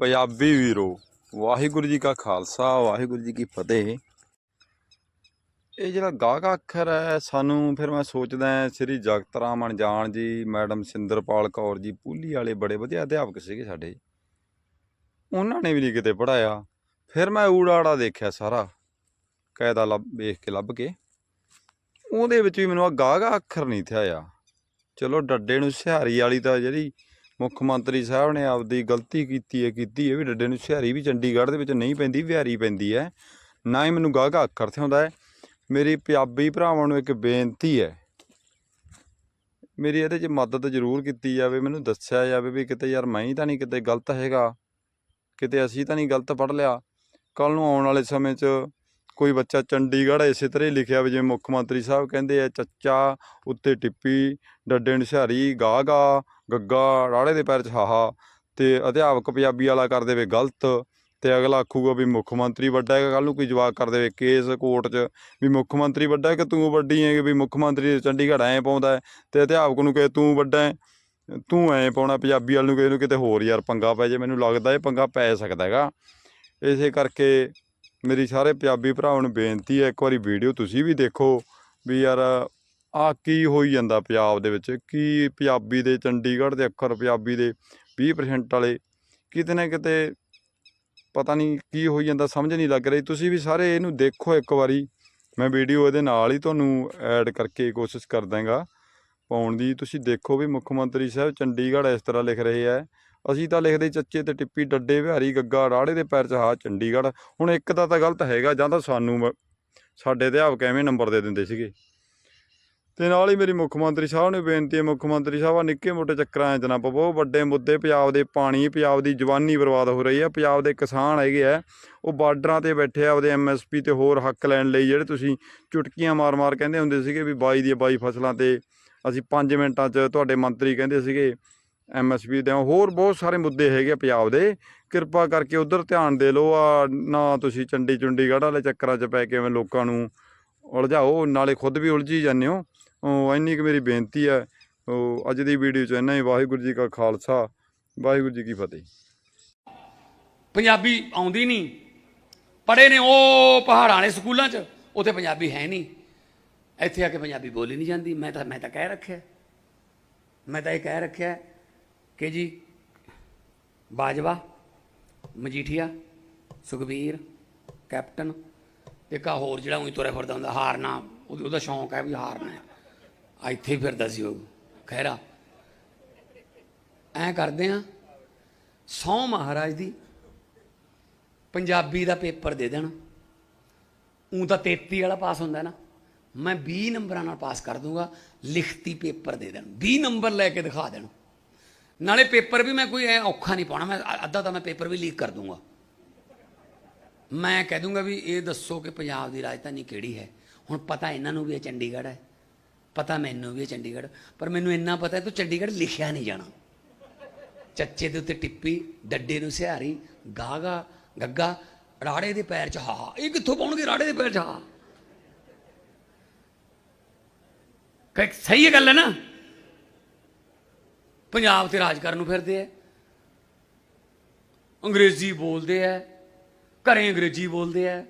ਪੰਜਾਬੀ ਵੀਰੋ, ਵਾਹਿਗੁਰੂ ਜੀ ਕਾ ਖਾਲਸਾ, ਵਾਹਿਗੁਰੂ ਜੀ ਕੀ ਫਤਿਹ। ਇਹ ਜਿਹੜਾ ਗਾਗਾ ਅੱਖਰ ਹੈ, ਸਾਨੂੰ ਫਿਰ ਮੈਂ ਸੋਚਦਾ ਸ੍ਰੀ ਜਗਤ ਰਾਮ ਅਣਜਾਣ ਜੀ, ਮੈਡਮ ਸਿੰਦਰਪਾਲ ਕੌਰ ਜੀ, ਪੂਲੀ ਵਾਲੇ ਬੜੇ ਵਧੀਆ ਅਧਿਆਪਕ ਸੀਗੇ ਸਾਡੇ। ਉਹਨਾਂ ਨੇ ਵੀ ਨਹੀਂ ਕਿਤੇ ਪੜਾਇਆ ਫਿਰ ਮੈਂ ਊੜਾੜਾ ਦੇਖਿਆ ਸਾਰਾ ਕਾਇਦਾ ਲੱਭ, ਵੇਖ ਕੇ ਲੱਭ ਕੇ। ਉਹਦੇ ਵਿੱਚ ਵੀ ਮੈਨੂੰ ਆ ਗਾਗਾ ਅੱਖਰ ਨਹੀਂ ਥਿਆ ਚਲੋ, ਡੱਡੇ ਨੂੰ ਸਿਹਾਰੀ ਵਾਲੀ ਤਾਂ ਜਿਹੜੀ ਮੁੱਖ ਮੰਤਰੀ ਸਾਹਿਬ ਨੇ ਆਪਦੀ ਗਲਤੀ ਕੀਤੀ ਹੈ ਕੀਤੀ ਹੈ ਵੀ ਡੱਡੇ ਨੂੰ ਸਿਹਾਰੀ ਵੀ ਚੰਡੀਗੜ੍ਹ ਦੇ ਵਿੱਚ ਨਹੀਂ ਪੈਂਦੀ, ਵਿਹਾਰੀ ਪੈਂਦੀ ਹੈ। ਨਾ ਹੀ ਮੈਨੂੰ ਗਾਗਾ ਅੱਖਰ ਥਿਆਉਂਦਾ ਹੈ। ਮੇਰੀ ਪੰਜਾਬੀ ਭਰਾਵਾਂ ਨੂੰ ਇੱਕ ਬੇਨਤੀ ਹੈ। ਮੇਰੀ ਇਹਦੇ 'ਚ ਮਦਦ ਜ਼ਰੂਰ ਕੀਤੀ ਜਾਵੇ, ਮੈਨੂੰ ਦੱਸਿਆ ਜਾਵੇ ਵੀ ਕਿਤੇ ਯਾਰ ਮੈਂ ਹੀ ਤਾਂ ਨਹੀਂ ਕਿਤੇ ਗਲਤ ਹੈਗਾ, ਕਿਤੇ ਅਸੀਂ ਤਾਂ ਨਹੀਂ ਗਲਤ ਪੜ੍ਹ ਲਿਆ। ਕੱਲ ਨੂੰ ਆਉਣ ਵਾਲੇ ਸਮੇਂ 'ਚ ਕੋਈ ਬੱਚਾ ਚੰਡੀਗੜ੍ਹ ਇਸੇ ਤਰ੍ਹਾਂ ਹੀ ਲਿਖਿਆ ਵੀ ਜਿਵੇਂ ਮੁੱਖ ਮੰਤਰੀ ਸਾਹਿਬ ਕਹਿੰਦੇ ਆ, ਚੱਚਾ ਉੱਤੇ ਟਿੱਪੀ, ਡੱਡੇ ਨਿਸ਼ਾਰੀ ਗਾਗਾ ਗੱਗਾ ਰਾੜੇ ਦੇ ਪੈਰ 'ਚ ਹਾਹਾ ਤੇ ਅਧਿਆਪਕ ਪੰਜਾਬੀ ਵਾਲਾ ਕਰ ਦੇਵੇ ਗਲਤ ਤੇ ਅਗਲਾ ਆਖੂਗਾ ਵੀ ਮੁੱਖ ਮੰਤਰੀ ਵੱਡਾ ਹੈਗਾ ਕੱਲ ਨੂੰ ਕੋਈ ਜਵਾਬ ਕਰ ਦੇਵੇ ਕੇਸ ਕੋਰਟ 'ਚ ਵੀ ਮੁੱਖ ਮੰਤਰੀ ਵੱਡਾ ਹੈ ਕਿ ਤੂੰ ਵੱਡੀ ਹੈ ਵੀ ਮੁੱਖ ਮੰਤਰੀ ਚੰਡੀਗੜ੍ਹ ਐਂ ਪਾਉਂਦਾ ਹੈ ਤੇ ਅਧਿਆਪਕ ਨੂੰ ਕਹੇ ਤੂੰ ਵੱਡਾ ਹੈ, ਤੂੰ ਐਂ ਪਾਉਣਾ, ਪੰਜਾਬੀ ਵਾਲ ਨੂੰ ਕਿਸੇ ਨੂੰ ਕਿਤੇ ਹੋਰ ਯਾਰ ਪੰਗਾ ਪੈ ਜੇ ਮੈਨੂੰ ਲੱਗਦਾ ਇਹ ਪੰਗਾ ਪੈ ਸਕਦਾ ਹੈਗਾ। ਇਸੇ ਕਰਕੇ ਮੇਰੀ ਸਾਰੇ ਪੰਜਾਬੀ ਭਰਾਵਾਂ ਨੂੰ ਬੇਨਤੀ ਹੈ, ਇੱਕ ਵਾਰੀ ਵੀਡੀਓ ਤੁਸੀਂ ਵੀ ਦੇਖੋ ਵੀ ਯਾਰ ਆ ਕੀ ਹੋਈ ਜਾਂਦਾ ਪੰਜਾਬ ਦੇ ਵਿੱਚ? ਕੀ ਪੰਜਾਬੀ ਦੇ ਚੰਡੀਗੜ੍ਹ ਦੇ ਅੱਖਰ ਪੰਜਾਬੀ ਦੇ 20% ਵਾਲੇ ਕਿਤੇ ਨਾ ਕਿਤੇ ਪਤਾ ਨਹੀਂ ਕੀ ਹੋਈ ਜਾਂਦਾ, ਸਮਝ ਨਹੀਂ ਲੱਗ ਰਹੀ। ਤੁਸੀਂ ਵੀ ਸਾਰੇ ਇਹਨੂੰ ਦੇਖੋ ਇੱਕ ਵਾਰੀ। ਮੈਂ ਵੀਡੀਓ ਇਹਦੇ ਨਾਲ ਹੀ ਤੁਹਾਨੂੰ ਐਡ ਕਰਕੇ ਕੋਸ਼ਿਸ਼ ਕਰ ਦਾਂਗਾ ਪਾਉਣ ਦੀ। ਤੁਸੀਂ ਦੇਖੋ ਵੀ ਮੁੱਖ ਮੰਤਰੀ ਸਾਹਿਬ ਚੰਡੀਗੜ੍ਹ ਇਸ ਤਰ੍ਹਾਂ ਲਿਖ ਰਹੇ ਹੈ ਅਸੀਂ ਤਾਂ ਲਿਖਦੇ ਚੱਚੇ ਤੇ ਟਿੱਪੀ, ਡੱਡੇ ਵਿਹਾਰੀ ਗੱਗਾ, ਰਾੜੇ ਦੇ ਪੈਰ 'ਚ ਹਾ ਚੰਡੀਗੜ੍ਹ। ਹੁਣ ਇੱਕ ਦਾ ਤਾਂ ਗਲਤ ਹੈਗਾ, ਜਾਂ ਤਾਂ ਸਾਨੂੰ ਮ- ਸਾਡੇ ਅਧਿਆਪਕ ਐਵੇਂ ਨੰਬਰ ਦੇ ਦਿੰਦੇ ਸੀਗੇ। ਤੇ ਨਾਲ ਹੀ ਮੇਰੀ ਮੁੱਖ ਮੰਤਰੀ ਸਾਹਿਬ ਨੂੰ ਬੇਨਤੀ ਹੈ, ਮੁੱਖ ਮੰਤਰੀ ਸਾਹਿਬ ਆ ਨਿੱਕੇ ਮੋਟੇ ਚੱਕਰਾਂ 'ਚ ਨਾ ਪਵੋ ਵੱਡੇ ਮੁੱਦੇ, ਪੰਜਾਬ ਦੇ ਪਾਣੀ, ਪੰਜਾਬ ਦੀ ਜਵਾਨੀ ਬਰਬਾਦ ਹੋ ਰਹੀ ਹੈ, ਪੰਜਾਬ ਦੇ ਕਿਸਾਨ ਹੈਗੇ ਆ ਉਹ ਬਾਰਡਰਾਂ ਤੇ ਬੈਠੇ ਆ, ਆਪਦੇ ਐਮਐਸਪੀ ਤੇ ਹੋਰ ਹੱਕ ਲੈਣ ਲਈ, ਜਿਹੜੇ ਤੁਸੀਂ ਚੁਟਕੀਆਂ ਮਾਰ-ਮਾਰ ਕਹਿੰਦੇ ਹੁੰਦੇ ਸੀਗੇ ਵੀ ਬਾਈ ਦੀ ਬਾਈ ਫਸਲਾਂ ਤੇ ਅਸੀਂ 5 ਮਿੰਟਾਂ 'ਚ ਤੁਹਾਡੇ ਮੰਤਰੀ ਕਹਿੰਦੇ ਸੀਗੇ ਐਮਐਸਪੀ ਦੇ, ਹੋਰ ਬਹੁਤ ਸਾਰੇ ਮੁੱਦੇ ਹੈਗੇ ਆ ਪੰਜਾਬ ਦੇ, ਕਿਰਪਾ ਕਰਕੇ ਉਧਰ ਧਿਆਨ ਦੇ ਲਓ, ਆ ਨਾ ਤੁਸੀਂ ਚੰਡੀ ਚੁੰਡੀਗੜ੍ਹ ਵਾਲੇ ਚੱਕਰਾਂ 'ਚ ਪੈ ਕੇ ਐਵੇਂ ਲੋਕਾਂ ਨੂੰ ਉਲਝਾਓ, ਨਾਲੇ ਖੁਦ ਵੀ ਉਲਝੀ ਜਾਂਦੇ ਹੋ। ਉਹ ਇੰਨੀ ਕੁ ਮੇਰੀ ਬੇਨਤੀ ਹੈ ਉਹ ਅੱਜ ਦੀ ਵੀਡੀਓ 'ਚ ਇੰਨਾ ਹੀ, ਵਾਹਿਗੁਰੂ ਜੀ ਕਾ ਖਾਲਸਾ, ਵਾਹਿਗੁਰੂ ਜੀ ਕੀ ਫਤਿਹ। ਪੰਜਾਬੀ ਆਉਂਦੀ ਨਹੀਂ। ਪੜੇ ਨੇ ਉਹ ਪਹਾੜਾਂ ਵਾਲੇ ਸਕੂਲਾਂ 'ਚ, ਉੱਥੇ ਪੰਜਾਬੀ ਹੈ ਨਹੀਂ। ਇੱਥੇ ਆ ਕੇ ਪੰਜਾਬੀ ਬੋਲੀ ਨਹੀਂ ਜਾਂਦੀ। ਮੈਂ ਤਾਂ ਮੈਂ ਤਾਂ ਕਹਿ ਰੱਖਿਆ। ਮੈਂ ਤਾਂ ਇਹ ਕਹਿ ਰੱਖਿਆ ਕਿ ਜੀ, ਬਾਜਵਾ, ਮਜੀਠੀਆ, ਸੁਖਬੀਰ, ਕੈਪਟਨ ਤੇ ਕਾ ਹੋਰ ਜਿਹੜਾ ਉਹੀ ਤੁਰਿਆ ਫਿਰਦਾ ਹੁੰਦਾ, ਹਾਰਨਾ, ਉਹਦਾ ਉਹਦਾ ਸ਼ੌਂਕ ਹੈ ਵੀ ਹਾਰਨਾ ਹੈ। ਆ ਇੱਥੇ ਹੀ ਫਿਰਦਾ ਸੀ ਉਹ। ਖਹਿਰਾ। ਐਂ ਕਰਦੇ ਆ ਸੌ ਮਹਾਰਾਜ ਦੀ ਪੰਜਾਬੀ ਦਾ ਪੇਪਰ ਦੇ ਦੇਣ। ਉਂ ਤਾਂ 33 ਵਾਲਾ ਪਾਸ ਹੁੰਦਾ ਨਾ। ਮੈਂ 20 ਨੰਬਰਾਂ ਨਾਲ ਪਾਸ ਕਰ ਦੂੰਗਾ, ਲਿਖਤੀ ਪੇਪਰ ਦੇ ਦੇਣ। 20 ਨੰਬਰ ਲੈ ਕੇ ਦਿਖਾ ਦੇਣ। ਨਾਲੇ ਪੇਪਰ ਵੀ ਮੈਂ ਕੋਈ ਐ ਔਖਾ ਨਹੀਂ ਪਾਉਣਾ, ਮੈਂ ਅ- ਅੱਧਾ ਤਾਂ ਮੈਂ ਪੇਪਰ ਵੀ ਲੀਕ ਕਰ ਦੂੰਗਾ। ਮੈਂ ਕਹਿ ਦੂੰਗਾ ਵੀ ਇਹ ਦੱਸੋ ਕਿ ਪੰਜਾਬ ਦੀ ਰਾਜਧਾਨੀ ਕਿਹੜੀ ਹੈ? ਹੁਣ ਪਤਾ ਇਹਨਾਂ ਨੂੰ ਵੀ ਇਹ ਚੰਡੀਗੜ੍ਹ ਹੈ। ਪਤਾ ਮੈਨੂੰ ਵੀ ਹੈ ਚੰਡੀਗੜ੍ਹ, ਪਰ ਮੈਨੂੰ ਇੰਨਾ ਪਤਾ ਹੈ ਤੂੰ ਚੰਡੀਗੜ੍ਹ ਲਿਖਿਆ ਨਹੀਂ ਜਾਣਾ। ਚੱਚੇ ਦੇ ਉੱਤੇ ਟਿੱਪੀ, ਡੱਡੇ ਨੂੰ ਸਿਹਾਰੀ, ਗਾਗਾ, ਗੱਗਾ, ਰਾੜੇ ਦੇ ਪੈਰ 'ਚ ਹਾ ਇਹ ਕਿੱਥੋਂ ਪਾਉਣਗੇ ਰਾੜੇ ਦੇ ਪੈਰ 'ਚ ਹਾ ਕਿ ਸਹੀ ਹੈ ਗੱਲ ਹੈ ਨਾ? ਪੰਜਾਬ ਤੇ ਰਾਜ ਕਰਨ ਨੂੰ ਫਿਰਦੇ ਐ ਅੰਗਰੇਜ਼ੀ ਬੋਲਦੇ ਐ ਘਰੇ ਅੰਗਰੇਜ਼ੀ ਬੋਲਦੇ ਐ